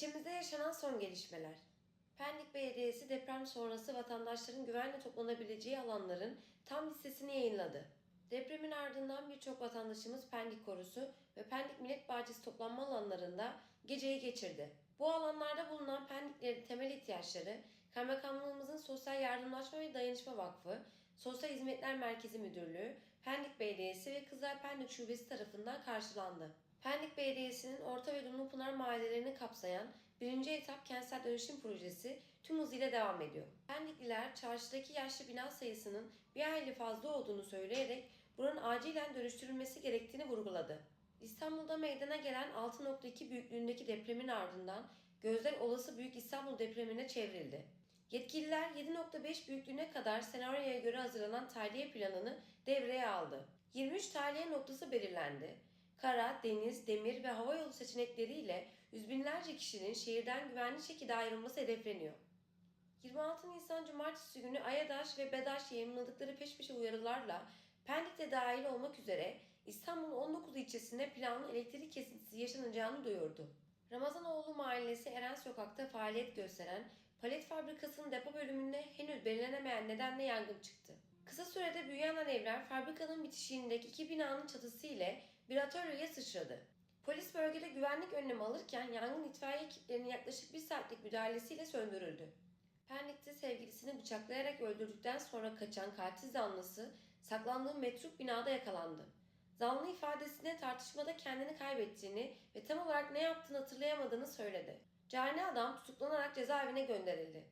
İlçemizde yaşanan son gelişmeler. Pendik Belediyesi deprem sonrası vatandaşların güvenle toplanabileceği alanların tam listesini yayınladı. Depremin ardından birçok vatandaşımız Pendik Korusu ve Pendik Millet Bahçesi toplanma alanlarında geceyi geçirdi. Bu alanlarda bulunan Pendiklerin temel ihtiyaçları Kaymakamlığımızın Sosyal Yardımlaşma ve Dayanışma Vakfı, Sosyal Hizmetler Merkezi Müdürlüğü, Pendik Belediyesi ve Kızlar Pendik Şubesi tarafından karşılandı. Pendik Belediyesi'nin Orta ve Dumlupınar mahallelerini kapsayan birinci etap kentsel dönüşüm projesi tüm hızıyla devam ediyor. Pendikliler çarşıdaki yaşlı bina sayısının bir hayli fazla olduğunu söyleyerek buranın acilen dönüştürülmesi gerektiğini vurguladı. İstanbul'da meydana gelen 6.2 büyüklüğündeki depremin ardından gözler olası Büyük İstanbul depremine çevrildi. Yetkililer 7.5 büyüklüğüne kadar senaryoya göre hazırlanan tahliye planını devreye aldı. 23 tahliye noktası belirlendi. Kara, deniz, demir ve hava yolu seçenekleriyle yüz binlerce kişinin şehirden güvenli şekilde ayrılması hedefleniyor. 26 Nisan Cumartesi günü Ayadaş ve Bedaş yayınladıkları peş peşe uyarılarla Pendik'te dahil olmak üzere İstanbul'un 19 ilçesinde planlı elektrik kesintisi yaşanacağını duyurdu. Ramazanoğlu Mahallesi Eren Sokak'ta faaliyet gösteren palet fabrikasının depo bölümünde henüz belirlenemeyen nedenle yangın çıktı. Kısa sürede büyüyen alevler fabrikanın bitişiğindeki iki binanın çatısı ile bir atölyeye sıçradı. Polis bölgede güvenlik önlemi alırken yangın itfaiye ekiplerinin yaklaşık bir saatlik müdahalesiyle söndürüldü. Pendik'te sevgilisini bıçaklayarak öldürdükten sonra kaçan katil zanlısı saklandığı metruk binada yakalandı. Zanlı ifadesinde tartışmada kendini kaybettiğini ve tam olarak ne yaptığını hatırlayamadığını söyledi. Cani adam tutuklanarak cezaevine gönderildi.